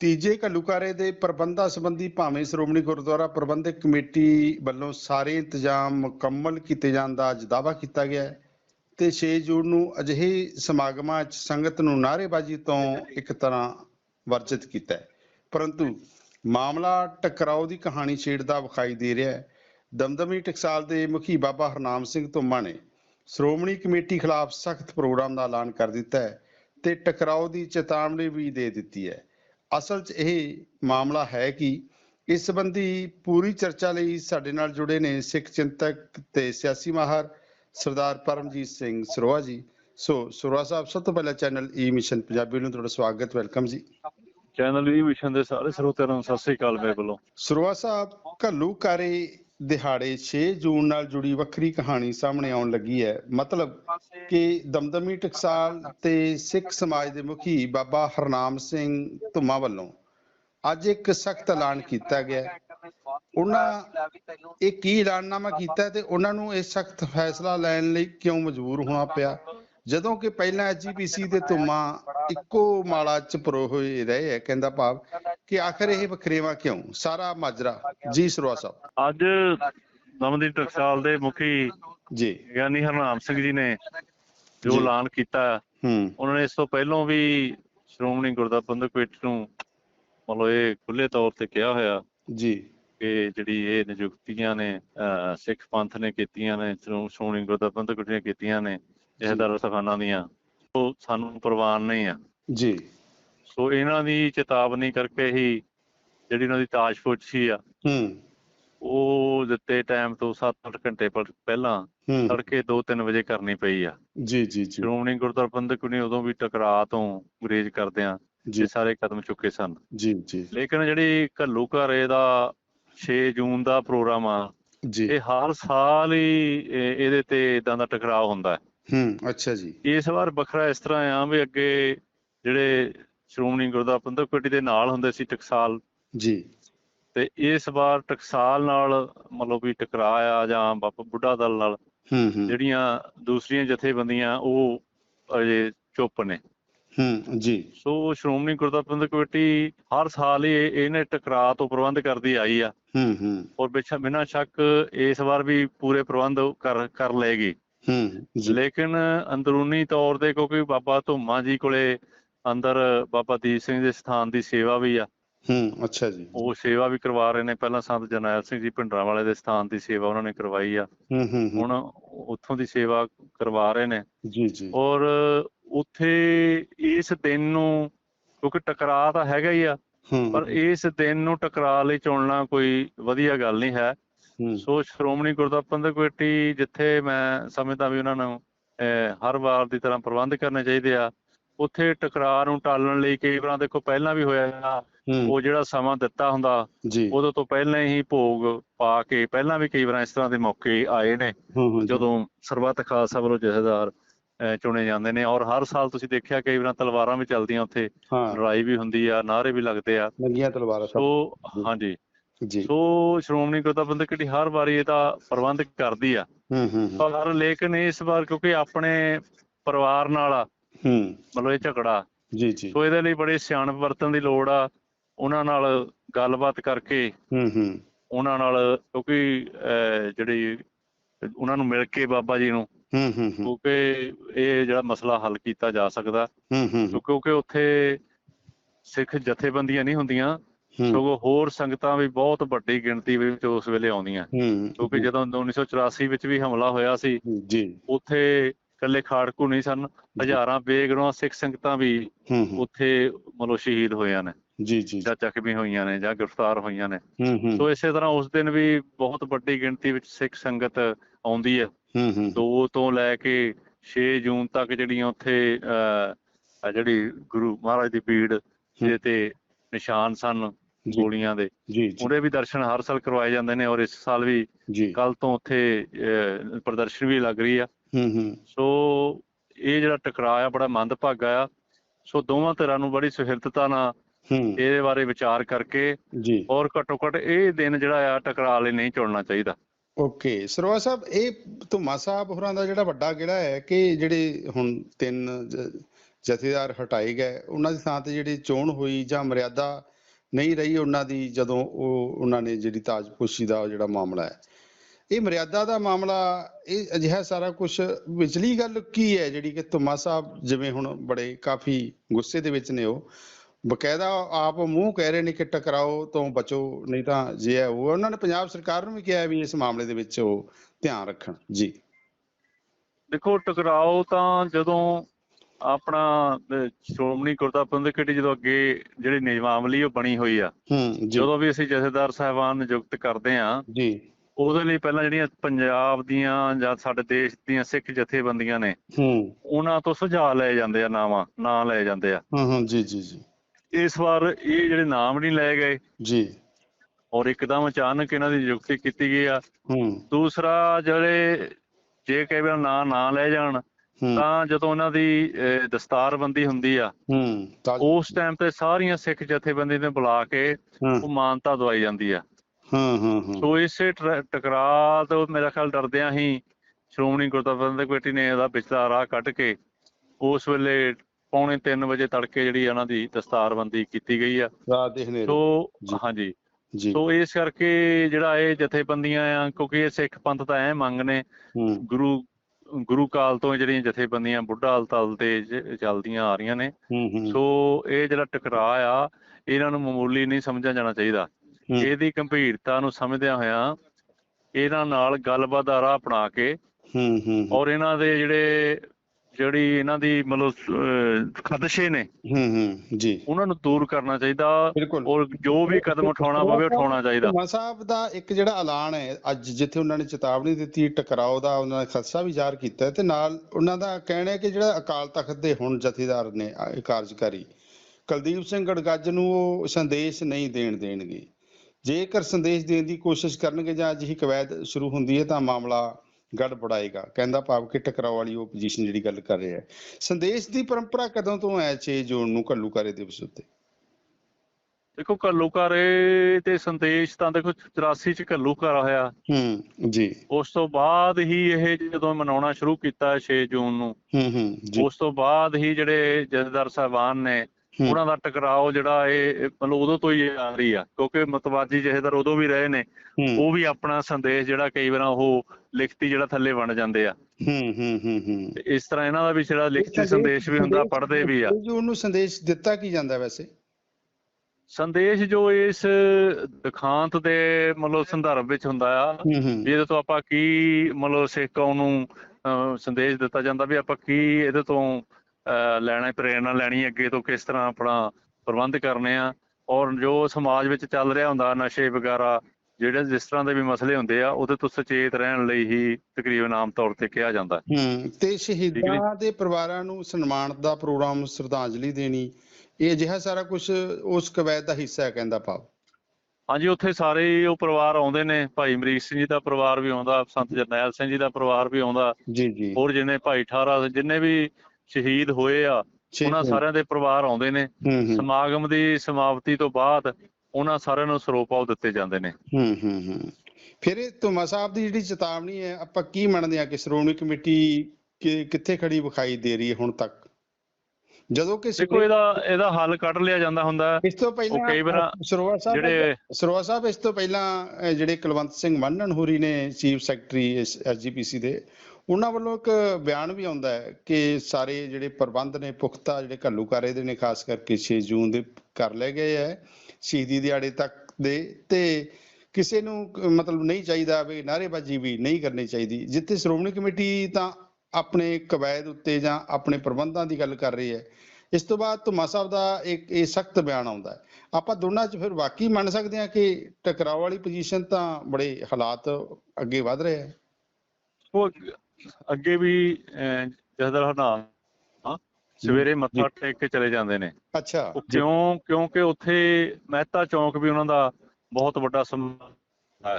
ਤੀਜੇ ਘੱਲੂਕਾਰੇ ਦੇ ਪ੍ਰਬੰਧਾਂ ਸੰਬੰਧੀ ਭਾਵੇਂ ਸ਼੍ਰੋਮਣੀ ਗੁਰਦੁਆਰਾ ਪ੍ਰਬੰਧਕ ਕਮੇਟੀ ਵੱਲੋਂ ਸਾਰੇ ਇੰਤਜ਼ਾਮ ਮੁਕੰਮਲ ਕੀਤੇ ਜਾਣ ਦਾ ਅੱਜ ਦਾਅਵਾ ਕੀਤਾ ਗਿਆ ਹੈ ਤੇ 6 ਜੂਨ ਨੂੰ ਅਜਿਹੇ ਸਮਾਗਮਾਂ 'ਚ ਸੰਗਤ ਨੂੰ ਨਾਅਰੇਬਾਜ਼ੀ ਤੋਂ ਇੱਕ ਤਰ੍ਹਾਂ ਵਰਜਿਤ ਕੀਤਾ ਹੈ। ਪਰੰਤੂ ਮਾਮਲਾ ਟਕਰਾਓ ਦੀ ਕਹਾਣੀ ਛੇੜਦਾ ਵਿਖਾਈ ਦੇ ਰਿਹਾ ਹੈ। ਦਮਦਮੀ ਟਕਸਾਲ ਦੇ ਮੁਖੀ ਬਾਬਾ ਹਰਨਾਮ ਸਿੰਘ ਧੁੰਮਾ ਨੇ ਸ਼੍ਰੋਮਣੀ ਕਮੇਟੀ ਖਿਲਾਫ ਸਖਤ ਪ੍ਰੋਗਰਾਮ ਦਾ ਐਲਾਨ ਕਰ ਦਿੱਤਾ ਹੈ ਤੇ ਟਕਰਾਓ ਦੀ ਚੇਤਾਵਨੀ ਵੀ ਦੇ ਦਿੱਤੀ ਹੈ। ਅਸਲ 'ਚ ਇਹ ਮਾਮਲਾ ਹੈ ਕਿ ਇਸ ਸੰਬੰਧੀ ਪੂਰੀ ਚਰਚਾ ਲਈ ਸਾਡੇ ਨਾਲ ਜੁੜੇ ਨੇ ਸਿੱਖ ਚਿੰਤਕ ਤੇ ਸਿਆਸੀ ਮਾਹਰ ਸਰਦਾਰ ਪਰਮਜੀਤ ਸਿੰਘ ਸਰੋਆ ਜੀ। ਸੋ ਸਰੋਆ ਸਾਹਿਬ ਸਭ ਤੋਂ ਪਹਿਲਾਂ ਚੈਨਲ ਈ ਮਿਸ਼ਨ ਪੰਜਾਬੀ ਨੂੰ ਤੁਹਾਡਾ ਸਵਾਗਤ ਵੈਲਕਮ ਜੀ। ਚੈਨਲ ਵੀ ਮਿਸ਼ਨ ਦੇ ਸਾਰੇ ਸਰੋਤਿਆਂ ਨੂੰ ਸਤਿ ਸ੍ਰੀ ਅਕਾਲ ਮੇਰੇ ਵੱਲੋਂ। ਸਰੋਆ ਸਾਹਿਬ ਘੱਲੂਕਾਰੇ ਦਿਹਾੜੇ 6 ਜੂਨ ਨਾਲ ਜੁੜੀ ਵੱਖਰੀ ਕਹਾਣੀ ਸਾਹਮਣੇ ਆਉਣ ਲੱਗੀ ਹੈ। ਮਤਲਬ ਕਿ ਦਮਦਮੀ ਟਕਸਾਲ ਤੇ ਸਿੱਖ ਸਮਾਜ ਦੇ ਮੁਖੀ ਬਾਬਾ ਹਰਨਾਮ ਸਿੰਘ ਧੁੰਮਾ ਵੱਲੋਂ ਅੱਜ ਇੱਕ ਸਖਤ ਐਲਾਨ ਕੀਤਾ ਗਿਆ। ਉਹਨਾਂ ਇਹ ਕੀ ਐਲਾਨਨਾਮਾ ਕੀਤਾ ਤੇ ਉਹਨਾਂ ਨੂੰ ਇਹ ਸਖਤ ਫੈਸਲਾ ਲੈਣ ਲਈ ਕਿਉਂ ਮਜਬੂਰ ਹੋਣਾ ਪਿਆ? ਜਦੋਂ ਕਿ ਪਹਿਲਾਂ ਐਜੀਪੀਸੀ ਦੇ ਧੁੰਮਾ ਇੱਕੋ ਮਾਲਾ ਚ ਪਰੋ ਹੋਏ ਰਹੇ ਹੈ ਕਹਿੰਦਾ ਭਾਵ ਕਿ ਆਖਰ ਇਹ ਵਖਰੇਵਾ ਕਿਉਂ? ਸਾਰਾ ਮਾਜਰਾ ਜੀ ਸਰਵਾ ਸਾਹਿਬ। ਅੱਜ ਨਵਦੀਪ ਟਕਸਾਲ ਦੇ ਮੁਖੀ ਜੀ। ਗਿਆਨੀ ਹਰਨਾਮ ਸਿੰਘ ਜੀ ਨੇ ਜੋ। ਐਲਾਨ ਕੀਤਾ ਹੂੰ। ਉਹਨਾਂ ਨੇ ਇਸ ਤੋਂ ਪਹਿਲਾਂ ਵੀ ਸ਼੍ਰੋਮਣੀ ਗੁਰਦੁਆਰਾ ਪ੍ਰਬੰਧਕ ਕਮੇਟੀ ਨੂੰ ਮਤਲਬ ਇਹ ਖੁੱਲੇ ਤੌਰ ਤੇ ਕਿਹਾ ਹੋਇਆ ਜੀ। ਕਿ ਜਿਹੜੀ ਇਹ ਨਿਯੁਕਤੀਆਂ ਨੇ ਸਿੱਖ ਪੰਥ ਨੇ ਕੀਤੀਆਂ ਨੇ ਸ਼੍ਰੋ- ਸ਼੍ਰੋਮਣੀ ਗੁਰਦੁਆਰਾ ਪ੍ਰਬੰਧਕ ਕਮੇਟੀ ਨੇ ਕੀਤੀਆਂ ਨੇ ਜਹਦਾਰ ਸਖਾਨਾਂ ਦੀਆਂ ਉਹ ਸਾਨੂੰ ਪ੍ਰਵਾਨ ਨਹੀਂ ਆ। ਜੀ। ਸੋ ਇਹਨਾਂ ਦੀ ਚੇਤਾਵਨੀ ਕਰਕੇ ਹੀ ਜਿਹੜੀ ਉਹਨਾਂ ਦੀ ਤਾਜਪੋਸ਼ੀ ਆ ਹੂੰ। ਉਹ ਦਿੱਤੇ ਟਾਈਮ ਤੋਂ 7-8 ਘੰਟੇ ਪਹਿਲਾਂ ਤੜਕੇ 2-3 ਵਜੇ ਕਰਨੀ ਪਈ ਆ। ਜੀ ਜੀ ਜੀ। ਸ਼੍ਰੋਮਣੀ ਗੁਰਦੁਆਰਾ ਪ੍ਰਬੰਧਕ ਨੇ ਉਦੋਂ ਵੀ ਟਕਰਾਅ ਤੋਂ ਗੁਰੇਜ਼ ਕਰਦਿਆਂ ਜੀ। ਇਹ ਸਾਰੇ ਕਦਮ ਚੁੱਕੇ ਸਨ। ਜੀ ਜੀ। ਲੇਕਿਨ ਜਿਹੜੀ ਘੱਲੂ ਘਰੇ ਦਾ 6 ਜੂਨ ਦਾ ਪ੍ਰੋਗਰਾਮ ਆ ਜੀ। ਇਹ ਹਰ ਸਾਲ ਹੀ ਇਹ- ਇਹਦੇ ਤੇ ਇਦਾਂ ਦਾ ਟਕਰਾਅ ਹੁੰਦਾ ਹੈ। ਹੂੰ ਅੱਛਾ ਜੀ। ਇਸ ਵਾਰ ਵੱਖਰਾ ਇਸ ਤਰ੍ਹਾਂ ਆ ਵੀ ਅੱਗੇ ਜਿਹੜੇ ਸ਼੍ਰੋਮਣੀ ਗੁਰਦੁਆਰਾ ਪ੍ਰਬੰਧਕ ਕਮੇਟੀ ਦੇ ਨਾਲ ਹੁੰਦੇ ਸੀ ਟਕਸਾਲ। ਜੀ। ਤੇ ਇਸ ਵਾਰ ਟਕਸਾਲ ਨਾਲ ਮਤਲਬ ਵੀ ਟਕਰਾਇਆ ਜਾਂ ਬਾਬਾ ਬੁੱਢਾ ਦਲ ਨਾਲ ਹੂੰ ਹੂੰ। ਜਿਹੜੀਆਂ ਦੂਸਰੀਆਂ ਜਥੇਬੰਦੀਆਂ ਉਹ ਅਜੇ ਚੁੱਪ ਨੇ। ਹੂੰ ਜੀ। ਸੋ ਸ਼੍ਰੋਮਣੀ ਗੁਰਦੁਆਰਾ ਪ੍ਰਬੰਧਕ ਕਮੇਟੀ ਹਰ ਸਾਲ ਹੀ ਇਹ- ਇਹਨੇ ਟਕਰਾਅ ਤੋਂ ਪ੍ਰਬੰਧ ਕਰਦੀ ਆਈ ਆ। ਹੂੰ ਹੂੰ। ਔਰ ਬਿਨਾਂ ਸ਼ੱਕ ਇਸ ਵਾਰ ਵੀ ਪੂਰੇ ਪ੍ਰਬੰਧ ਕਰ ਕਰ ਲਏਗੀ। ਹੂੰ ਲੇਕਿਨ ਅੰਦਰੂਨੀ ਤੌਰ ਤੇ ਕਿਉਂਕਿ ਬਾਬਾ ਧੁੰਮਾ ਜੀ ਕੋਲੇ ਅੰਦਰ ਬਾਬਾ ਦੀਪ ਸਿੰਘ ਦੇ ਸਥਾਨ ਦੀ ਸੇਵਾ ਵੀ ਆ। ਹੂੰ ਅੱਛਾ ਜੀ। ਉਹ ਸੇਵਾ ਵੀ ਕਰਵਾ ਰਹੇ ਨੇ। ਪਹਿਲਾਂ ਸੰਤ ਜਰਨੈਲ ਸਿੰਘ ਜੀ ਭਿੰਡਰਾਂ ਵਾਲੇ ਦੇ ਸਥਾਨ ਦੀ ਸੇਵਾ ਉਹਨਾਂ ਨੇ ਕਰਵਾਈ ਆ। ਹੂੰ ਹੂੰ ਹੁਣ ਉੱਥੋਂ ਦੀ ਸੇਵਾ ਕਰਵਾ ਰਹੇ ਨੇ। ਜੀ ਜੀ। ਔਰ ਉੱਥੇ ਇਸ ਦਿਨ ਨੂੰ ਕਿਉਂਕਿ ਟਕਰਾਅ ਤਾਂ ਹੈਗਾ ਹੀ ਆ ਪਰ ਇਸ ਦਿਨ ਨੂੰ ਟਕਰਾਅ ਲਈ ਚੁਣਨਾ ਕੋਈ ਵਧੀਆ ਗੱਲ ਨਹੀਂ ਹੂੰ। ਸੋ ਸ਼੍ਰੋਮਣੀ ਗੁਰਦੁਆਰਾ ਪ੍ਰਬੰਧਕ ਕਮੇਟੀ ਜਿੱਥੇ ਮੈਂ ਸਮਝਦਾ ਵੀ ਉਹਨਾਂ ਨੂੰ ਹਰ ਵਾਰ ਦੀ ਤਰ੍ਹਾਂ ਪ੍ਰਬੰਧ ਕਰਨੇ ਚਾਹੀਦੇ ਆ ਉੱਥੇ ਟਕਰਾਅ ਨੂੰ ਟਾਲਣ ਲਈ ਕਈ ਵਾਰਾਂ ਦੇਖੋ ਪਹਿਲਾਂ ਵੀ ਹੋਇਆ ਉਹ ਜਿਹੜਾ ਸਮਾਂ ਦਿੱਤਾ ਹੁੰਦਾ ਉਦੋਂ ਤੋਂ ਪਹਿਲਾਂ ਹੀ ਭੋਗ ਪਾ ਕੇ ਪਹਿਲਾਂ ਵੀ ਕਈ ਵਾਰ ਇਸ ਤਰ੍ਹਾਂ ਦੇ ਮੌਕੇ ਆਏ ਨੇ ਜਦੋਂ ਸਰਬੱਤ ਖਾਲਸਾ ਵੱਲੋਂ ਜਥੇਦਾਰ ਚੁਣੇ ਜਾਂਦੇ ਨੇ ਔਰ ਹਰ ਸਾਲ ਤੁਸੀਂ ਦੇਖਿਆ ਕਈ ਵਾਰ ਤਲਵਾਰਾਂ ਵੀ ਚੱਲਦੀਆਂ ਉੱਥੇ ਲੜਾਈ ਵੀ ਹੁੰਦੀ ਆ ਨਾਅਰੇ ਵੀ ਲੱਗਦੇ ਆ। ਨੰਗੀਆਂ ਤਲਵਾਰਾਂ ਸਭ। ਸੋ ਹਾਂਜੀ। ਜੀ। ਸੋ ਸ਼੍ਰੋਮਣੀ ਗੁਰਦੁਆਰਾ ਕਮੇਟੀ ਹਰ ਵਾਰੀ ਇਹਦਾ ਪ੍ਰਬੰਧ ਕਰਦੀ ਆ। ਹੂੰ ਹੂੰ ਪਰ ਲੇਕਿਨ ਇਸ ਵਾਰ ਕਿਉਂਕਿ ਆਪਣੇ ਪਰਿਵਾਰ ਨਾਲ ਆ, ਹੂੰ। ਮਤਲਬ ਇਹ ਝਗੜਾ। ਜੀ ਜੀ। ਸੋ ਇਹਦੇ ਲਈ ਬੜੇ ਸਿਆਣਪ ਵਰਤਣ ਦੀ ਲੋੜ ਆ। ਉਹਨਾਂ ਨਾਲ ਗੱਲਬਾਤ ਕਰਕੇ ਹੂੰ ਹੂੰ। ਉਹਨਾਂ ਨਾਲ ਕਿਉਂਕਿ ਜਿਹੜੀ ਉਹਨਾਂ ਨੂੰ ਮਿਲ ਕੇ ਬਾਬਾ ਜੀ ਨੂੰ ਹੂੰ ਹੂੰ ਕਿਉਂਕਿ ਇਹ ਜਿਹੜਾ ਮਸਲਾ ਹੱਲ ਕੀਤਾ ਜਾ ਸਕਦਾ। ਹੂੰ ਹੂੰ। ਕਿਉਂਕਿ ਉੱਥੇ ਸਿੱਖ ਜਥੇਬੰਦੀਆਂ ਨਹੀਂ ਹੁੰਦੀਆਂ। ਸਗੋਂ ਹੋਰ ਸੰਗਤਾਂ ਵੀ ਬਹੁਤ ਵੱਡੀ ਗਿਣਤੀ ਵਿੱਚ ਉਸ ਵੇਲੇ ਆਉਂਦੀਆਂ। ਕਿਉਂਕਿ ਜਦੋਂ 1984 ਵਿੱਚ ਵੀ ਹਮਲਾ ਹੋਇਆ ਸੀ ਜੀ। ਉੱਥੇ ਇਕੱਲੇ ਖਾੜਕੂ ਨਹੀਂ ਸਨ ਹਜ਼ਾਰਾਂ ਬੇਗਨਵਾ ਸਿੱਖ ਸੰਗਤਾਂ ਵੀ ਉੱਥੇ ਮਤਲਬ ਸ਼ਹੀਦ ਹੋਈਆਂ ਨੇ। ਜੀ ਜੀ। ਜਾਂ ਜ਼ਖਮੀ ਹੋਈਆਂ ਨੇ ਜਾਂ ਗ੍ਰਿਫਤਾਰ ਹੋਈਆਂ ਨੇ। ਸੋ ਇਸੇ ਤਰ੍ਹਾਂ ਉਸ ਦਿਨ ਵੀ ਬਹੁਤ ਵੱਡੀ ਗਿਣਤੀ ਵਿੱਚ ਸਿੱਖ ਸੰਗਤ ਆਉਂਦੀ ਹੈ। ਹੂੰ ਹੂੰ। 2 ਤੋਂ ਲੈ ਕੇ 6 ਜੂਨ ਤੱਕ ਜਿਹੜੀਆਂ ਉੱਥੇ ਜਿਹੜੀ ਗੁਰੂ ਮਹਾਰਾਜ ਦੀ ਭੀੜ ਜਿਹਦੇ ਤੇ ਨਿਸ਼ਾਨ ਸਨ ਗੋਲੀਆਂ ਦੇ। ਉਹਦੇ ਵੀ ਦਰਸ਼ਨ ਹਰ ਸਾਲ ਕਰਵਾਏ ਜਾਂਦੇ ਨੇ ਔਰ ਇਸ ਸਾਲ ਵੀ ਕੱਲ ਤੋਂ ਉੱਥੇ ਪ੍ਰਦਰਸ਼ਨ ਵੀ ਲੱਗ ਰਹੀ ਆ। ਹੂੰ ਹੂੰ। ਸੋ ਇਹ ਜਿਹੜਾ ਟਕਰਾਅ ਆ ਬੜਾ ਮੰਦਭਾਗਾ ਆ। ਸੋ ਦੋਵਾਂ ਧਿਰਾਂ ਨੂੰ ਬੜੀ ਸੁਹਿਰਦਤਾ ਨਾਲ ਹੂੰ। ਇਹਦੇ ਬਾਰੇ ਵਿਚਾਰ ਕਰਕੇ ਜੀ। ਔਰ ਘੱਟੋ ਘੱਟ ਇਹ ਦਿਨ ਜਿਹੜਾ ਆ ਟਕਰਾਅ ਲਈ ਨਹੀਂ ਚੁਣਨਾ ਚਾਹੀਦਾ। ਓਕੇ। ਸਰਵਾ ਸਾਹਿਬ ਇਹ ਧੁਮਾ ਸਾਹਿਬ ਹੋਰਾਂ ਦਾ ਜਿਹੜਾ ਵੱਡਾ ਕਿਹੜਾ ਹੈ ਕਿ ਜਿਹੜੇ ਹੁਣ ਤਿੰਨ ਜਥੇਦਾਰ ਹਟਾਏ ਗਏ ਉਹਨਾਂ ਦੀ ਥਾਂ ਤੇ ਜਿਹੜੀ ਚੋਣ ਹੋਈ ਜਾਂ ਮਰਿਆਦਾ ਨਹੀਂ ਰਹੀ ਉਹਨਾਂ ਦੀ ਜਦੋਂ ਉਹ ਉਹਨਾਂ ਨੇ ਜਿਹੜੀ ਤਾਜਪੋਸ਼ੀ ਦਾ ਜਿਹੜਾ ਮਾਮਲਾ ਹੈ। ਇਹ ਮਰਿਆਦਾ ਦਾ ਮਾਮਲਾ, ਇਹ ਅਜਿਹਾ ਸਾਰਾ ਕੁਝ ਵਿਚਲੀ ਗੱਲ ਕੀ ਹੈ ਜਿਹੜੀ ਕਿ ਧੁਮਾ ਸਾਹਿਬ ਜਿਵੇਂ ਹੁਣ ਬੜੇ ਕਾਫੀ ਗੁੱਸੇ ਦੇ ਵਿੱਚ ਨੇ ਉਹ। ਬਕਾਇਦਾ ਆਪ ਮੂੰਹ ਕਹਿ ਰਹੇ ਨੇ ਕਿ ਟਕਰਾਓ ਤੋਂ ਬਚੋ, ਨਹੀਂ ਤਾਂ ਜੇ ਹੈ ਉਹ, ਉਹਨਾਂ ਨੇ ਪੰਜਾਬ ਸਰਕਾਰ ਨੂੰ ਵੀ ਕਿਹਾ ਵੀ ਇਸ ਮਾਮਲੇ ਦੇ ਵਿੱਚ ਉਹ ਧਿਆਨ ਰੱਖਣ। ਜੀ। ਦੇਖੋ, ਟਕਰਾਓ ਤਾਂ ਜਦੋਂ ਆਪਣਾ ਸ਼੍ਰੋਮਣੀ ਗੁਰਦੁਆਰਾ ਪ੍ਰਬੰਧਕ ਕਮੇਟੀ ਜਦੋਂ ਅੱਗੇ ਜਿਹੜੀ ਨਿਯਮਾਵਲੀ ਉਹ ਬਣੀ ਹੋਈ ਆ। ਜਦੋਂ ਵੀ ਅਸੀਂ ਜਥੇਦਾਰ ਸਾਹਿਬਾਨ ਨਿਯੁਕਤ ਕਰਦੇ ਆ ਜੀ। ਉਹਦੇ ਲਈ ਪਹਿਲਾਂ ਜਿਹੜੀਆਂ ਪੰਜਾਬ ਦੀਆਂ ਜਾਂ ਸਾਡੇ ਦੇਸ਼ ਦੀਆਂ ਸਿੱਖ ਜਥੇਬੰਦੀਆਂ ਨੇ ਹੂੰ। ਉਹਨਾਂ ਤੋਂ ਸੁਝਾਅ ਲਏ ਜਾਂਦੇ ਆ ਨਾਵਾਂ ਨਾਂ ਲਏ ਜਾਂਦੇ ਆ। ਹਾਂ ਹਾਂ ਜੀ ਜੀ ਜੀ। ਇਸ ਵਾਰ ਇਹ ਜਿਹੜੇ ਨਾਮ ਨਹੀਂ ਲਏ ਗਏ ਜੀ। ਔਰ ਇੱਕਦਮ ਅਚਾਨਕ ਇਹਨਾਂ ਦੀ ਨਿਯੁਕਤੀ ਕੀਤੀ ਗਈ ਆ। ਹੂੰ। ਦੂਸਰਾ ਜਿਹੜੇ ਜੇ ਕਈ ਵਾਰ ਨਾਂ ਨਾ ਲੈ ਜਾਣ ਤਾਂ ਜਦੋਂ ਉਹਨਾਂ ਦੀ ਦਸਤਾਰਬੰਦੀ ਹੁੰਦੀ ਆ ਉਸ ਟਾਈਮ ਤੇ ਸਾਰੀਆਂ ਸਿੱਖ ਜਥੇਬੰਦੀ ਨੇ ਬੁਲਾ ਕੇ ਉਹ ਮਾਨਤਾ ਦਵਾਈ ਜਾਂਦੀ ਆ। ਹਾਂ ਹਾਂ ਹਾਂ। ਸੋ ਇਸੇ ਟਕਰਾਅ ਤੋਂ ਮੇਰਾ ਖਿਆਲ ਡਰਦਿਆਂ ਹੀ ਸ਼੍ਰੋਮਣੀ ਗੁਰਦੁਆਰਾ ਕਮੇਟੀ ਨੇ ਇਹਦਾ ਵਿਚਲਾ ਰਾਹ ਕੱਢ ਕੇ ਉਸ ਵੇਲੇ ਪੌਣੇ 3 ਵਜੇ ਤੜਕੇ ਜਿਹੜੀ ਉਹਨਾਂ ਦੀ ਦਸਤਾਰਬੰਦੀ ਕੀਤੀ ਗਈ ਆ। ਰਾਤ ਦੇ ਹਨੇਰੇ। ਸੋ। ਹਾਂਜੀ। ਜੀ। ਸੋ ਇਸ ਕਰਕੇ ਜਿਹੜਾ ਇਹ ਜਥੇਬੰਦੀਆਂ ਆ ਕਿਉਂਕਿ ਇਹ ਸਿੱਖ ਪੰਥ ਦਾ ਐ ਮੰਗ ਨੇ ਗੁਰੂ ਗੁਰੂ ਕਾਲ ਤੋਂ ਜਿਹੜੀਆਂ ਜਥੇਬੰਦੀਆਂ ਬੁੱਢਾ ਹਲਤਲ ਤੇ ਚੱਲਦੀਆਂ ਆ ਰਹੀਆਂ ਨੇ ਸੋ ਇਹ ਜਿਹੜਾ ਟਕਰਾਅ ਆ ਇਹਨਾਂ ਨੂੰ ਮਾਮੂਲੀ ਨਹੀਂ ਸਮਝਿਆ ਜਾਣਾ ਚਾਹੀਦਾ। ਇਹਦੀ ਗੰਭੀਰਤਾ ਨੂੰ ਸਮਝਦਿਆਂ ਹੋਇਆਂ ਇਹਨਾਂ ਨਾਲ ਗੱਲਬਾਤ ਦਾ ਰਾਹ ਅਪਣਾ ਕੇ ਹੂੰ ਹੂੰ। ਔਰ ਇਹਨਾਂ ਦੇ ਜਿਹੜੇ ਜਿਹੜੀ ਇਹਨਾਂ ਦੀ ਮਤਲਬ ਖਦਸ਼ੇ ਨੇ ਹੂੰ ਹੂੰ ਜੀ। ਉਹਨਾਂ ਨੂੰ ਦੂਰ ਕਰਨਾ ਚਾਹੀਦਾ ਔਰ ਜੋ ਵੀ ਕਦਮ ਉਠਾਉਣਾ ਪਵੇ ਉਠਾਉਣਾ ਚਾਹੀਦਾ। ਧੁਮਾ ਸਾਹਿਬ ਦਾ ਇੱਕ ਜਿਹੜਾ ਐਲਾਨ ਹੈ ਅੱਜ ਜਿੱਥੇ ਉਹਨਾਂ ਨੇ ਚੇਤਾਵਨੀ ਦਿੱਤੀ ਟਕਰਾਓ ਦਾ ਉਹਨਾਂ ਨੇ ਖਦਸ਼ਾ ਵੀ ਜ਼ਾਹਰ ਕੀਤਾ ਤੇ ਨਾਲ ਉਹਨਾਂ ਦਾ ਕਹਿਣਾ ਹੈ ਕਿ ਜਿਹੜਾ ਅਕਾਲ ਤਖਤ ਦੇ ਹੁਣ ਜਥੇਦਾਰ ਨੇ ਕਾਰਜਕਾਰੀ ਕੁਲਦੀਪ ਸਿੰਘ ਗੜਗੱਜ ਨੂੰ ਉਹ ਸੰਦੇਸ਼ ਨਹੀਂ ਦੇਣ ਦੇਣਗੇ। ਜੇਕਰ ਸੰਦੇਸ਼ ਦੇਣ ਦੀ ਕੋਸ਼ਿਸ਼ ਕਰਨਗੇ ਜਾਂ ਅਜਿਹੀ ਕਵੈਤ ਸ਼ੁਰੂ ਹੁੰਦੀ ਹੈ ਤਾਂ ਮਾਮਲਾ ਗੜਬੜਾਏਗਾ ਕਹਿੰਦਾ ਭਾਵ ਕਿ ਟਕਰਾਓ ਵਾਲੀ ਉਹ ਪੋਜੀਸ਼ਨ ਜਿਹੜੀ ਗੱਲ ਕਰ ਰਿਹਾ ਹੈ। ਸੰਦੇਸ਼ ਦੀ ਪਰੰਪਰਾ ਕਦੋਂ ਤੋਂ ਹੈ 6 ਜੂਨ ਨੂੰ ਘੱਲੂਕਾਰੇ ਦਿਵਸ ਉੱਤੇ? ਦੇਖੋ ਘੱਲੂਘਾਰੇ ਤੇ ਸੰਦੇਸ਼ ਤਾਂ ਦੇਖੋ 84 ਚ ਘੱਲੂਘਾਰਾ ਹੋਇਆ। ਹੂੰ ਜੀ। ਉਸ ਤੋਂ ਬਾਅਦ ਹੀ ਇਹ ਜਦੋਂ ਮਨਾਉਣਾ ਸ਼ੁਰੂ ਕੀਤਾ 6 ਜੂਨ ਨੂੰ ਹੂੰ ਹੂੰ ਜੀ। ਉਸ ਤੋਂ ਬਾਅਦ ਹੀ ਜਿਹੜੇ ਜਥੇਦਾਰ ਸਾਹਿਬਾਨ ਨੇ। ਉਹਨਾਂ ਦਾ ਟਕਰਾਓ ਜਿਹੜਾ ਇਹ ਮਤਲਬ ਉਦੋਂ ਤੋਂ ਹੀ ਆ ਰਹੀ ਆ ਕਿਉਂਕਿ ਮਤਵਾਜੀ ਜਥੇਦਾਰ ਉਦੋਂ ਵੀ ਰਹੇ ਨੇ ਉਹ ਵੀ ਆਪਣਾ ਸੰਦੇਸ਼ ਜਿਹੜਾ ਕਈ ਵਾਰ ਉਹ ਲਿਖਤੀ ਜਿਹੜਾ ਥੱਲੇ ਬਣ ਜਾਂਦੇ ਆ। ਹੂੰ ਹੂੰ ਹੂੰ ਹੂੰ। ਇਸ ਤਰ੍ਹਾਂ ਇਹਨਾਂ ਦਾ ਵੀ ਜਿਹੜਾ ਲਿਖਤੀ ਸੰਦੇਸ਼ ਵੀ ਹੁੰਦਾ ਪੜ੍ਹਦੇ ਵੀ ਆ। ਜੀ ਉਹਨੂੰ ਸੰਦੇਸ਼ ਦਿੱਤਾ ਕੀ ਜਾਂਦਾ ਵੈਸੇ? ਸੰਦੇਸ਼ ਜੋ ਇਸ ਦਿਖਾਂਤ ਦੇ ਮਤਲਬ ਸੰਦਰਭ ਵਿੱਚ ਹੁੰਦਾ ਆ ਇਹਦੇ ਤੋਂ ਆਪਾਂ ਕੀ ਮਤਲਬ ਸਿੱਖ ਕੌਮ ਨੂੰ ਸੰਦੇਸ਼ ਦਿੱਤਾ ਜਾਂਦਾ ਵੀ ਆਪਾਂ ਕੀ ਇਹਦੇ ਤੋਂ ਲੈਣਾ ਪ੍ਰੇਰਣਾ ਲੈਣੀ ਅੱਗੇ ਤੋਂ ਕਿਸ ਤਰ੍ਹਾਂ ਆਪਣਾ ਪ੍ਰਬੰਧ ਕਰਨੇ ਆ। ਔਰ ਜੋ ਸਮਾਜ ਵਿੱਚ ਚੱਲ ਰਿਹਾ ਹੁੰਦਾ ਨਸ਼ੇ ਵਗੈਰਾ ਜਿਹੜੇ ਜਿਸ ਤਰ੍ਹਾਂ ਦੇ ਵੀ ਮਸਲੇ ਹੁੰਦੇ ਆ ਉਹਦੇ ਤੋਂ ਸੁਚੇਤ ਰਹਿਣ ਲਈ ਹੀ ਤਕਰੀਬਨ ਆਮ ਤੌਰ ਤੇ ਕਿਹਾ ਜਾਂਦਾ। ਹੂੰ ਤੇ ਸ਼ਹੀਦਾਂ ਦੇ ਪਰਿਵਾਰਾਂ ਨੂੰ ਸਨਮਾਨ ਦਾ ਪ੍ਰੋਗਰਾਮ ਸ਼ਰਧਾਂਜਲੀ ਦੇਣੀ ਇਹ ਅਜਿਹਾ ਸਾਰਾ ਕੁਝ ਉਸ ਕਵੈਤ ਦਾ ਹਿੱਸਾ ਹੈ ਕਹਿੰਦਾ ਭਾਵ। ਹਾਂਜੀ ਉੱਥੇ ਸਾਰੇ ਉਹ ਪਰਿਵਾਰ ਆਉਂਦੇ ਨੇ। ਭਾਈ ਅਮਰੀਕ ਸਿੰਘ ਜੀ ਦਾ ਪਰਿਵਾਰ ਵੀ ਆਉਂਦਾ ਸੰਤ ਜਰਨੈਲ ਸਿੰਘ ਜੀ ਦਾ ਪਰਿਵਾਰ ਵੀ ਆਉਂਦਾ। ਜੀ ਜੀ। ਹੋਰ ਜਿੰਨੇ ਭਾਈ ਠਾਰਾ ਜਿੰਨੇ ਵੀ ਸ਼ਹੀਦ ਹੋਏ ਆ ਉਹਨਾਂ। ਸਾਰਿਆਂ ਦੇ ਪਰਿਵਾਰ ਆਉਂਦੇ ਨੇ। ਸਮਾਗਮ ਦੀ ਸਮਾਪਤੀ ਤੋਂ ਬਾਅਦ ਉਹਨਾਂ ਸਾਰਿਆਂ ਨੂੰ ਸਰੋਪਾਉ ਦਿੱਤੇ ਜਾਂਦੇ ਨੇ। ਹੂੰ ਹੂੰ ਹੂੰ। ਫਿਰ ਇਹ ਧੁਮਾ ਸਾਹਿਬ ਦੀ ਜਿਹੜੀ ਚੇਤਾਵਨੀ ਹੈ ਆਪਾਂ ਕੀ ਮੰਨਦੇ ਆ ਕਿ ਸ਼੍ਰੋਮਣੀ ਕਮੇਟੀ ਕਿੱਥੇ ਖੜੀ ਵਿਖਾਈ ਦੇ ਰਹੀ ਹੈ ਹੁਣ ਤੱਕ? ਜਦੋਂ ਕਿ ਦੇਖੋ ਇਹਦਾ ਇਹਦਾ ਹੱਲ ਕੱਢ ਲਿਆ ਜਾਂਦਾ ਹੁੰਦਾ। ਇਸ ਤੋਂ ਪਹਿਲਾਂ ਕਈ ਵਾਰ ਸਰੋਵਰ ਸਾਹਿਬ ਜਿਹੜੇ ਸਰੋਵਰ ਸਾਹਿਬ ਇਸ ਤੋਂ ਪਹਿਲਾਂ ਜਿਹੜੇ ਕੁਲਵੰਤ ਸਿੰਘ ਮੰਨਣ ਹੋਰੀ ਨੇ ਚੀਫ ਸੈਕਟਰੀ ਐਸਜੀਪੀਸੀ ਦੇ ਉਹਨਾਂ ਵੱਲੋਂ ਇੱਕ ਬਿਆਨ ਵੀ ਆਉਂਦਾ ਹੈ ਕਿ ਸਾਰੇ ਜਿਹੜੇ ਪ੍ਰਬੰਧ ਨੇ, ਪੁਖਤਾ ਜਿਹੜੇ ਘੱਲੂਕਾਰੇ ਦੇ ਨੇ, ਖਾਸ ਕਰਕੇ 6 ਜੂਨ ਦੇ ਕਰ ਲਏ ਗਏ ਹੈ, ਸ਼ਹੀਦੀ ਦਿਹਾੜੇ ਤੱਕ ਦੇ, ਤੇ ਕਿਸੇ ਨੂੰ ਮਤਲਬ ਨਹੀਂ ਚਾਹੀਦਾ ਵੀ ਨਾਅਰੇਬਾਜ਼ੀ ਵੀ ਨਹੀਂ ਕਰਨੀ ਚਾਹੀਦੀ। ਜਿੱਥੇ ਸ਼੍ਰੋਮਣੀ ਕਮੇਟੀ ਤਾਂ ਆਪਣੇ ਕਵਾਇਦ ਉੱਤੇ ਜਾਂ ਆਪਣੇ ਪ੍ਰਬੰਧਾਂ ਦੀ ਗੱਲ ਕਰ ਰਹੀ ਹੈ, ਇਸ ਤੋਂ ਬਾਅਦ ਧੁਮਾ ਸਾਹਿਬ ਦਾ ਇੱਕ, ਇਹ ਸਖਤ ਬਿਆਨ ਆਉਂਦਾ ਹੈ। ਆਪਾਂ ਦੋਨਾਂ 'ਚ ਫਿਰ ਵਾਕਈ ਮੰਨ ਸਕਦੇ ਹਾਂ ਕਿ ਟਕਰਾਅ ਵਾਲੀ ਪੋਜੀਸ਼ਨ ਤਾਂ ਬੜੇ ਹਾਲਾਤ ਅੱਗੇ ਵਧ ਰਹੇ ਹੈ। ਉਹ ਅੱਗ- ਵੀ ਅਹ, ਜਥੇਦਾਰ ਹਰਨਾਮ ਹਾਂ, ਸਵੇਰੇ ਮੱਥਾ ਟੇਕ ਕੇ ਚਲੇ ਜਾਂਦੇ ਨੇ। ਅੱਛਾ। ਕਿਉਂ ਕਿਉਂਕਿ ਉੱਥੇ ਮਹਿਤਾ ਚੌਂਕ ਵੀ ਉਹਨਾਂ ਦਾ ਬਹੁਤ ਵੱਡਾ ਸਮ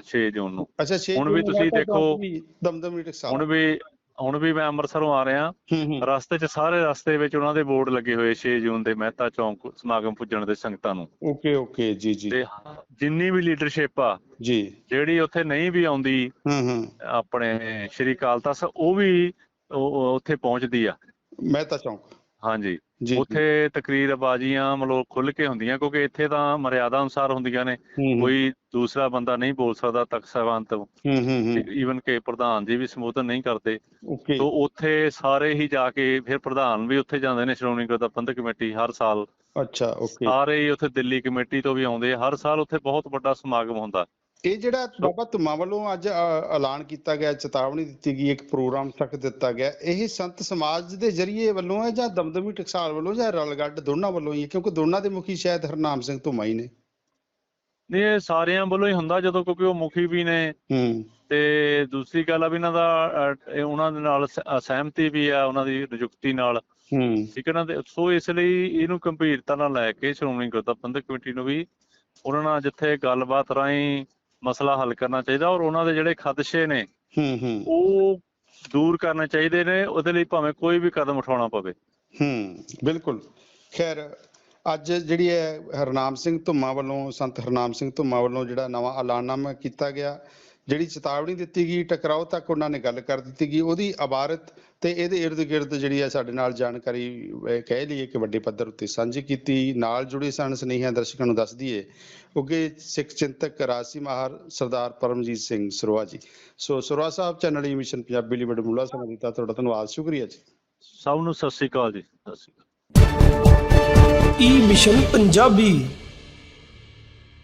6 ਜੂਨ ਨੂੰ। ਅੱਛਾ ਛੇ ਹੁਣ ਵੀ ਤੁਸੀਂ ਦੇਖੋ, ਦਮਦਮੀ ਟਕਸਾਲ। ਹੁਣ ਵੀ ਹੁਣ ਵੀ ਮੈਂ ਅੰਮ੍ਰਿਤਸਰੋਂ ਆ ਰਿਹਾ। ਰਸਤੇ 'ਚ ਸਾਰੇ ਰਸਤੇ ਵਿੱਚ ਉਹਨਾਂ ਦੇ ਬੋਰਡ ਲੱਗੇ ਹੋਏ 6 ਜੂਨ ਦੇ ਮਹਿਤਾ ਚੌਂਕ ਸਮਾਗਮ ਪੁੱਜਣ ਦੇ ਸੰਗਤਾਂ ਨੂੰ। Okay okay. ਜੀ ਜੀ। ਤੇ ਜਿੰਨੀ ਵੀ ਲੀਡਰਸ਼ਿਪ ਆ ਜੀ। ਜਿਹੜੀ ਉੱਥੇ ਨਹੀਂ ਵੀ ਆਉਂਦੀ ਹੂੰ ਹੂੰ। ਆਪਣੇ ਸ਼੍ਰੀ ਅਕਾਲ ਤਖਤ ਉਹ ਵੀ ਉੱਥੇ ਪਹੁੰਚਦੀ ਆ। ਮਹਿਤਾ ਚੌਂਕ। ਹਾਂਜੀ। ਉੱਥੇ ਤਕਰੀਰਬਾਜ਼ੀਆਂ ਮਤਲਬ ਖੁੱਲ ਕੇ ਹੁੰਦੀਆਂ ਕਿਉਂਕਿ ਇੱਥੇ ਤਾਂ ਮਰਿਆਦਾ ਅਨੁਸਾਰ ਹੁੰਦੀਆਂ ਨੇ। ਕੋਈ ਦੂਸਰਾ ਬੰਦਾ ਨਹੀਂ ਬੋਲ ਸਕਦਾ ਤਖਤ ਸਾਹਿਬਾਨ ਤੋਂ। ਹੂੰ ਹੂੰ ਹੂੰ। ਈਵਨ ਕਿ ਪ੍ਰਧਾਨ ਜੀ ਵੀ ਸੰਬੋਧਨ ਨਹੀਂ ਕਰਦੇ। ਤੋਂ ਉੱਥੇ ਸਾਰੇ ਹੀ ਜਾ ਕੇ ਫਿਰ ਪ੍ਰਧਾਨ ਵੀ ਉੱਥੇ ਜਾਂਦੇ ਨੇ ਸ਼੍ਰੋਮਣੀ ਗੁਰਦੁਆਰਾ ਪ੍ਰਬੰਧਕ ਕਮੇਟੀ ਹਰ ਸਾਲ। ਅੱਛਾ ਓਕੇ। ਸਾਰੇ ਹੀ ਉੱਥੇ ਦਿੱਲੀ ਕਮੇਟੀ ਤੋਂ ਵੀ ਆਉਂਦੇ। ਹਰ ਸਾਲ ਉੱਥੇ ਬਹੁਤ ਵੱਡਾ ਸਮਾਗਮ ਹੁੰਦਾ। ਇਹ ਜਿਹੜਾ ਬਾਬਾ ਧੁਮਾ ਵੱਲੋਂ ਅੱਜ ਐਲਾਨ ਕੀਤਾ ਗਿਆ ਚੇਤਾਵਨੀ ਦਿੱਤੀ ਗਈ ਇੱਕ ਪ੍ਰੋਗਰਾਮ ਤੱਕ ਦਿੱਤਾ ਗਿਆ ਇਹ ਸੰਤ ਸਮਾਜ ਦੇ ਜਰੀਏ ਵੱਲੋਂ ਹੈ ਜਾਂ ਦਮਦਮੀ ਟਕਸਾਲ ਵੱਲੋਂ ਜਾਂ ਰਲਗੱਡ ਦੋਨਾਂ ਵੱਲੋਂ ਹੀ ਹੈ? ਕਿਉਂਕਿ ਦੋਨਾਂ ਦੇ ਮੁਖੀ ਸ਼ਾਇਦ ਹਰਨਾਮ ਸਿੰਘ ਧੁਮਾ ਹੀ ਨੇ। ਨਹੀਂ ਇਹ ਸਾਰਿਆਂ ਵੱਲੋਂ ਹੀ ਹੁੰਦਾ ਜਦੋਂ ਕਿਉਂਕਿ ਉਹ ਮੁਖੀ ਵੀ ਨੇ। ਹੂੰ। ਤੇ ਦੂਸਰੀ ਗੱਲ ਆ ਵੀ ਇਹਨਾਂ ਦਾ ਉਹਨਾਂ ਦੇ ਨਾਲ ਸਹਿਮਤੀ ਵੀ ਆ ਉਹਨਾਂ ਦੀ ਨਿਯੁਕਤੀ ਨਾਲ। ਹੂੰ। ਠੀਕ ਹੈ ਨਾ ਤੇ ਸੋ ਇਸ ਲਈ ਇਹਨੂੰ ਗੰਭੀਰਤਾ ਨਾਲ ਲੈ ਕੇ ਸ਼੍ਰੋਮਣੀ ਗੁਰਦੁਆਰਾ ਪ੍ਰਬੰਧਕ ਕਮੇਟੀ ਨੂੰ ਵੀ ਉਹਨਾਂ ਨਾਲ ਜਿੱਥੇ ਗੱਲਬਾਤ ਰਾਹੀਂ ਮਸਲਾ ਹੱਲ ਕਰਨਾ ਚਾਹੀਦਾ ਔਰ ਉਹਨਾਂ ਦੇ ਜਿਹੜੇ ਖਦਸ਼ੇ ਨੇ ਹੂੰ ਹੂੰ। ਉਹ ਦੂਰ ਕਰਨੇ ਚਾਹੀਦੇ ਨੇ ਉਹਦੇ ਲਈ ਭਾਵੇਂ ਕੋਈ ਵੀ ਕਦਮ ਉਠਾਉਣਾ ਪਵੇ। ਹੂੰ ਬਿਲਕੁਲ। ਖੈਰ ਅੱਜ ਜਿਹੜੀ ਹੈ ਹਰਨਾਮ ਸਿੰਘ ਧੁੰਮਾ ਵੱਲੋਂ ਸੰਤ ਹਰਨਾਮ ਸਿੰਘ ਧੁੰਮਾ ਵੱਲੋਂ ਜਿਹੜਾ ਨਵਾਂ ਐਲਾਨਨਾਮਾ ਕੀਤਾ ਗਿਆ ਜਿਹੜੀ ਚੇਤਾਵਨੀ ਦਿੱਤੀ ਗਈ ਟਕਰਾਓ ਤੱਕ ਉਹਨਾਂ ਨੇ ਗੱਲ ਕਰ ਦਿੱਤੀ ਗਈ ਉਹਦੀ ਇਬਾਰਤ ਤੇ ਇਹਦੇ ਗਿਰਦ ਜਿਹੜੀ ਹੈ ਸਾਡੇ ਨਾਲ ਜਾਣਕਾਰੀ ਕਹਿ ਲਈਏ ਕਿ ਵੱਡੇ ਪੱਧਰ ਉੱਤੇ ਸਾਂਝੀ ਕੀਤੀ ਨਾਲ ਜੁੜੇ ਸਨ ਸੁਨੇਹੀਆਂ ਦਰਸ਼ਕਾਂ ਨੂੰ ਦੱਸ ਦਈਏ ਉੱਗੇ ਸਿੱਖ ਚਿੰਤਕ ਰਾਜਸੀ ਮਾਹਰ ਸਰਦਾਰ ਪਰਮਜੀਤ ਸਿੰਘ ਸਰੋਆ ਜੀ। ਸੋ ਸਰੋਆ ਸਾਹਿਬ ਚੈਨਲ ਈ ਮਿਸ਼ਨ ਪੰਜਾਬੀ ਲਈ ਬੜਮੁੱਲਾ ਸਮਾਂ ਦਿੱਤਾ ਤੁਹਾਡਾ ਧੰਨਵਾਦ ਸ਼ੁਕਰੀਆ ਜੀ। ਸਭ ਨੂੰ ਸਤਿ ਸ੍ਰੀ ਅਕਾਲ ਜੀ ਸਤਿ ਸ੍ਰੀ ਅਕਾਲ। ਈ ਮਿਸ਼ਨ ਪੰਜਾਬੀ